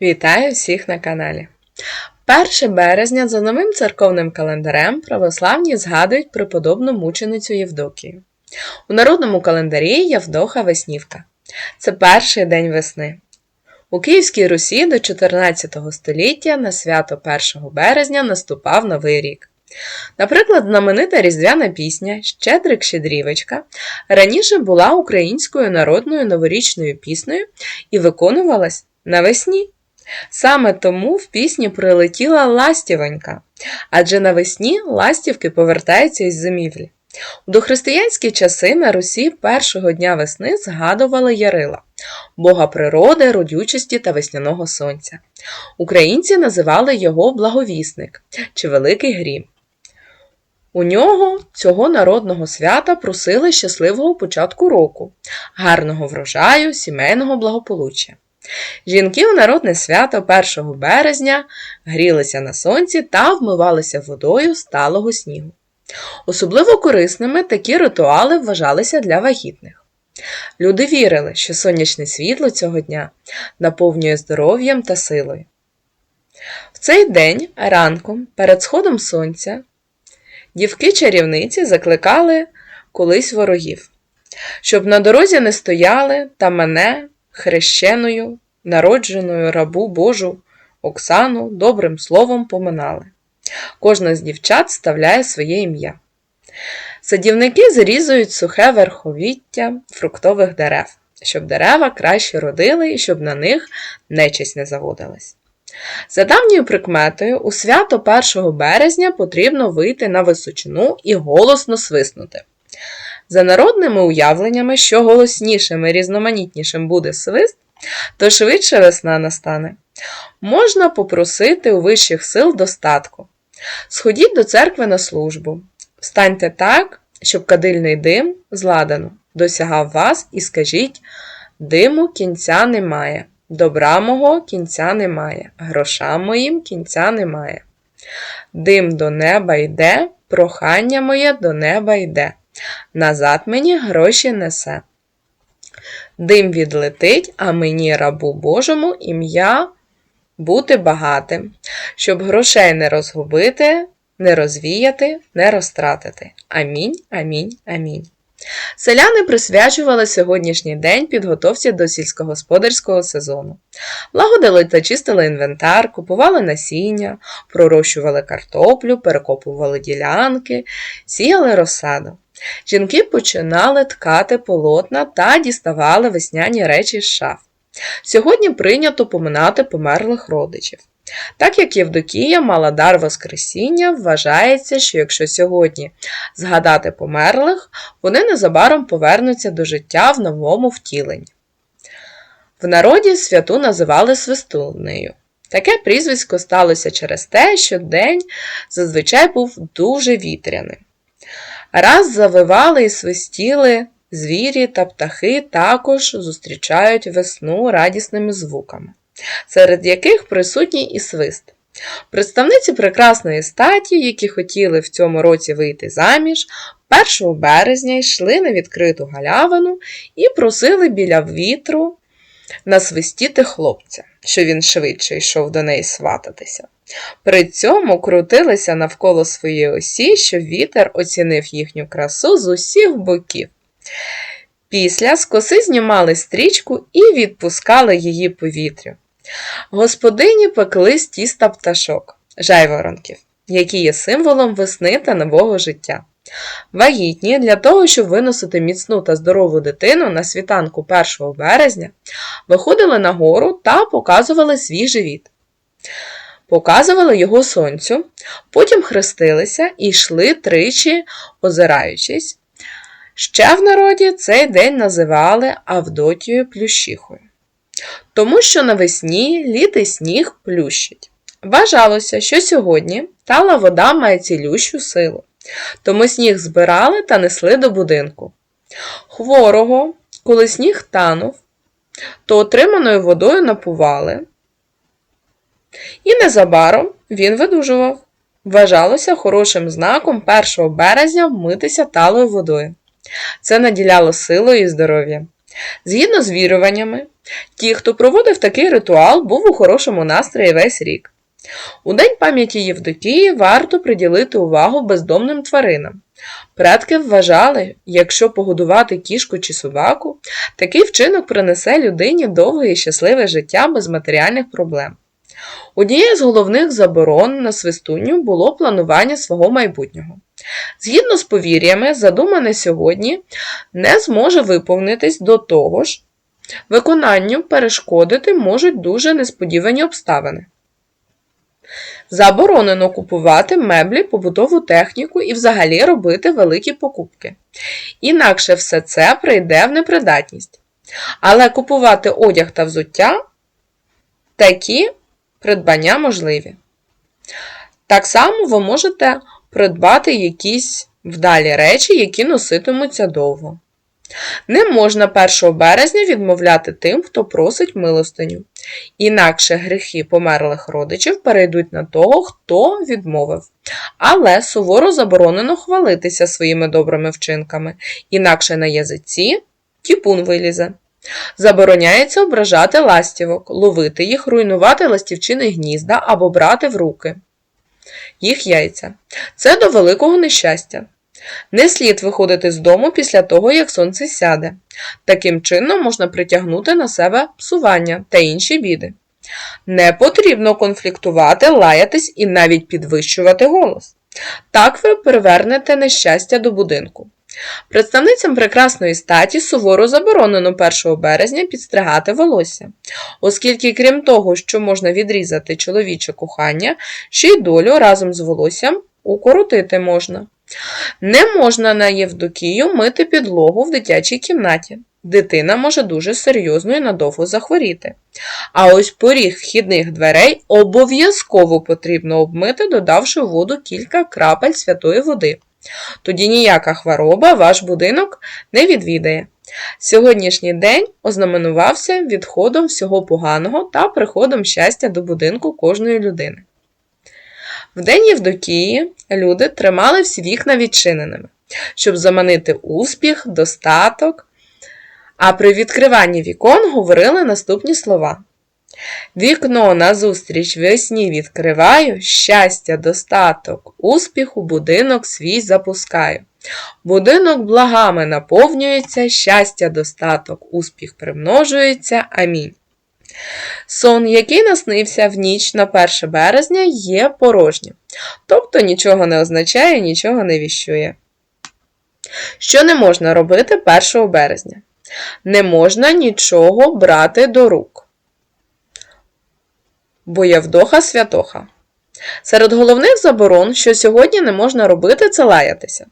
Вітаю всіх на каналі. 1 березня за новим церковним календарем православні згадують преподобну мученицю Євдокію. У народному календарі Євдоха Веснівка. Це перший день весни. У Київській Русі до 14 століття на свято 1 березня наступав Новий рік. Наприклад, знаменита різдвяна пісня Щедрик Щедрівочка раніше була українською народною новорічною піснею і виконувалась навесні. Саме тому в пісні прилетіла ластівонька, адже навесні ластівки повертаються із зимівлі. У дохристиянські часи на Русі першого дня весни згадували Ярила, бога природи, родючості та весняного сонця. Українці називали його благовісник чи Великий Грім. У нього цього народного свята просили щасливого початку року, гарного врожаю, сімейного благополуччя. Жінки у народне свято 1 березня грілися на сонці та вмивалися водою сталого снігу. Особливо корисними такі ритуали вважалися для вагітних. Люди вірили, що сонячне світло цього дня наповнює здоров'ям та силою. В цей день ранком, перед сходом сонця, дівки-чарівниці закликали колись ворогів, щоб на дорозі не стояли та мене хрещеною, народженою рабу Божу Оксану добрим словом поминали. Кожна з дівчат ставляє своє ім'я. Садівники зрізують сухе верховіття фруктових дерев, щоб дерева краще родили і щоб на них нечисть не заводилась. За давньою прикметою, у свято 1 березня потрібно вийти на височину і голосно свиснути. За народними уявленнями, що голоснішим і різноманітнішим буде свист, то швидше весна настане. Можна попросити у вищих сил достатку. Сходіть до церкви на службу, встаньте так, щоб кадильний дим з досягав вас і скажіть: диму кінця немає, добра мого кінця немає, грошам моїм кінця немає. Дим до неба йде, прохання моє до неба йде, назад мені гроші несе. Дим відлетить, а мені, рабу Божому, ім'я бути багатим, щоб грошей не розгубити, не розвіяти, не розтратити. Амінь, амінь, амінь. Селяни присвячували сьогоднішній день підготовці до сільськогосподарського сезону. Лагодили та чистили інвентар, купували насіння, пророщували картоплю, перекопували ділянки, сіяли розсаду. Жінки починали ткати полотна та діставали весняні речі з шаф. Сьогодні прийнято поминати померлих родичів. Так як Євдокія мала дар Воскресіння, вважається, що якщо сьогодні згадати померлих, вони незабаром повернуться до життя в новому втіленні. В народі святу називали свистунею. Таке прізвисько сталося через те, що день зазвичай був дуже вітряним. Раз завивали і свистіли звірі та птахи також зустрічають весну радісними звуками, серед яких присутній і свист. Представниці прекрасної статі, які хотіли в цьому році вийти заміж, 1 березня йшли на відкриту галявину і просили біля вітру насвистіти хлопця, що він швидше йшов до неї свататися. При цьому крутилися навколо своєї осі, щоб вітер оцінив їхню красу з усіх боків. Після з коси знімали стрічку і відпускали її повітрю. Господині пекли з тіста пташок, жайворонків, які є символом весни та нового життя. Вагітні для того, щоб виносити міцну та здорову дитину на світанку 1 березня, виходили на гору та показували свій живіт. Показували його сонцю, потім хрестилися і йшли тричі, озираючись. Ще в народі цей день називали Авдотією Плющихою, тому що навесні літий сніг плющить. Вважалося, що сьогодні тала вода має цілющу силу, тому сніг збирали та несли до будинку. Хворого, коли сніг танув, то отриманою водою напували, і незабаром він видужував. Вважалося хорошим знаком 1 березня вмитися талою водою. Це наділяло силою і здоров'ям. Згідно з віруваннями, ті, хто проводив такий ритуал, був у хорошому настрої весь рік. У День пам'яті Євдокії варто приділити увагу бездомним тваринам. Предки вважали, якщо погодувати кішку чи собаку, такий вчинок принесе людині довге і щасливе життя без матеріальних проблем. Однією з головних заборон на свистунню було планування свого майбутнього. Згідно з повір'ями, задумане сьогодні не зможе виповнитись до того ж, виконанню перешкодити можуть дуже несподівані обставини. Заборонено купувати меблі, побутову техніку і взагалі робити великі покупки. Інакше все це прийде в непридатність. Але купувати одяг та взуття такі придбання можливі. Так само ви можете придбати якісь вдалі речі, які носитимуться довго. Не можна 1 березня відмовляти тим, хто просить милостиню. Інакше гріхи померлих родичів перейдуть на того, хто відмовив. Але суворо заборонено хвалитися своїми добрими вчинками, інакше на язиці тіпун вилізе. Забороняється ображати ластівок, ловити їх, руйнувати ластівчини гнізда або брати в руки їх яйця. Це до великого нещастя. Не слід виходити з дому після того, як сонце сяде. Таким чином можна притягнути на себе псування та інші біди. Не потрібно конфліктувати, лаятись і навіть підвищувати голос. Так ви привернете нещастя до будинку. Представницям прекрасної статі суворо заборонено 1 березня підстригати волосся, оскільки, крім того, що можна відрізати чоловіче кохання, ще й долю разом з волоссям укоротити можна. Не можна на Євдокію мити підлогу в дитячій кімнаті. Дитина може дуже серйозно і надовго захворіти. А ось поріг вхідних дверей обов'язково потрібно обмити, додавши в воду кілька крапель святої води. Тоді ніяка хвороба ваш будинок не відвідає. Сьогоднішній день ознаменувався відходом всього поганого та приходом щастя до будинку кожної людини. В день Євдокії люди тримали всі вікна відчиненими, щоб заманити успіх, достаток, а при відкриванні вікон говорили наступні слова. Вікно назустріч весні відкриваю, щастя, достаток, успіх у будинок свій запускаю. Будинок благами наповнюється, щастя, достаток, успіх примножується. Амінь. Сон, який наснився в ніч на 1 березня, є порожнім, тобто нічого не означає, нічого не віщує. Що не можна робити 1 березня? Не можна нічого брати до рук бо Явдоха святоха. Серед головних заборон, що сьогодні не можна робити, це лаятися.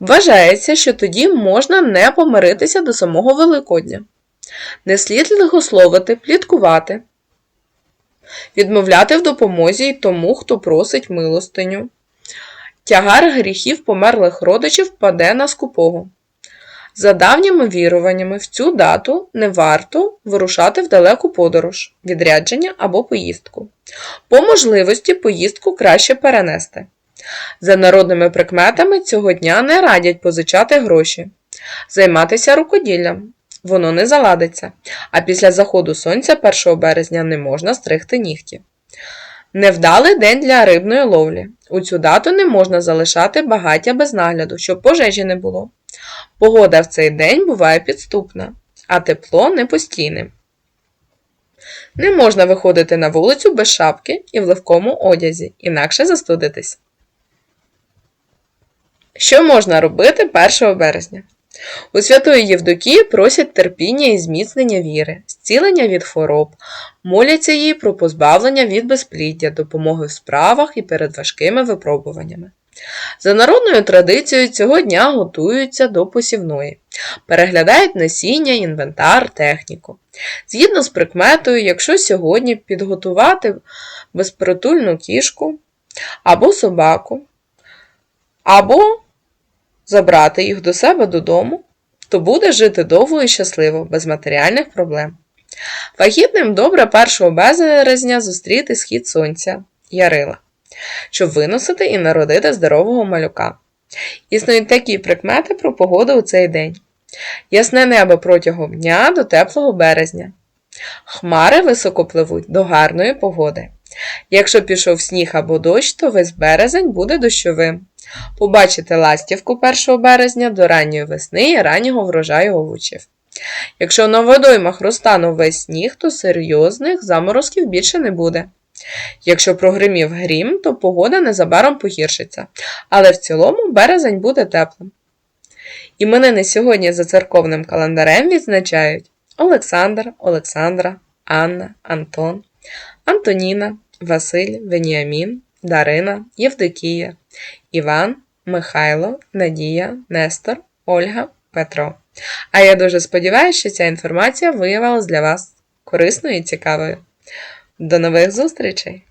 Вважається, що тоді можна не помиритися до самого Великодня. Не слід лихословити, пліткувати, відмовляти в допомозі й тому, хто просить милостиню. Тягар гріхів померлих родичів паде на скупого. За давніми віруваннями, в цю дату не варто вирушати в далеку подорож, відрядження або поїздку. По можливості поїздку краще перенести. За народними прикметами цього дня не радять позичати гроші, займатися рукоділлям. Воно не заладиться, а після заходу сонця 1 березня не можна стригти нігті. Невдалий день для рибної ловлі. У цю дату не можна залишати багаття без нагляду, щоб пожежі не було. Погода в цей день буває підступна, а тепло непостійне. Не можна виходити на вулицю без шапки і в легкому одязі, інакше застудитись. Що можна робити 1 березня? У Святої Євдокії просять терпіння і зміцнення віри, зцілення від хвороб, моляться їй про позбавлення від безпліддя, допомоги в справах і перед важкими випробуваннями. За народною традицією цього дня готуються до посівної, переглядають насіння, інвентар, техніку. Згідно з прикметою, якщо сьогодні підготувати безпритульну кішку або собаку, або забрати їх до себе додому, то буде жити довго і щасливо, без матеріальних проблем. Вагітним добре 1 березня зустріти схід сонця Ярила щоб виносити і народити здорового малюка. Існують такі прикмети про погоду у цей день. Ясне небо протягом дня до теплого березня. Хмари високо пливуть до гарної погоди. Якщо пішов сніг або дощ, то весь березень буде дощовим. Побачите ластівку 1 березня до ранньої весни і раннього врожаю овочів. Якщо на водоймах розтанув весь сніг, то серйозних заморозків більше не буде. Якщо прогримів грім, то погода незабаром погіршиться, але в цілому березень буде теплим. Іменини сьогодні за церковним календарем відзначають Олександр, Олександра, Анна, Антон, Антоніна, Василь, Веніамін, Дарина, Євдокія, Іван, Михайло, Надія, Нестор, Ольга, Петро. А я дуже сподіваюся, що ця інформація виявилась для вас корисною і цікавою. До нових зустрічей!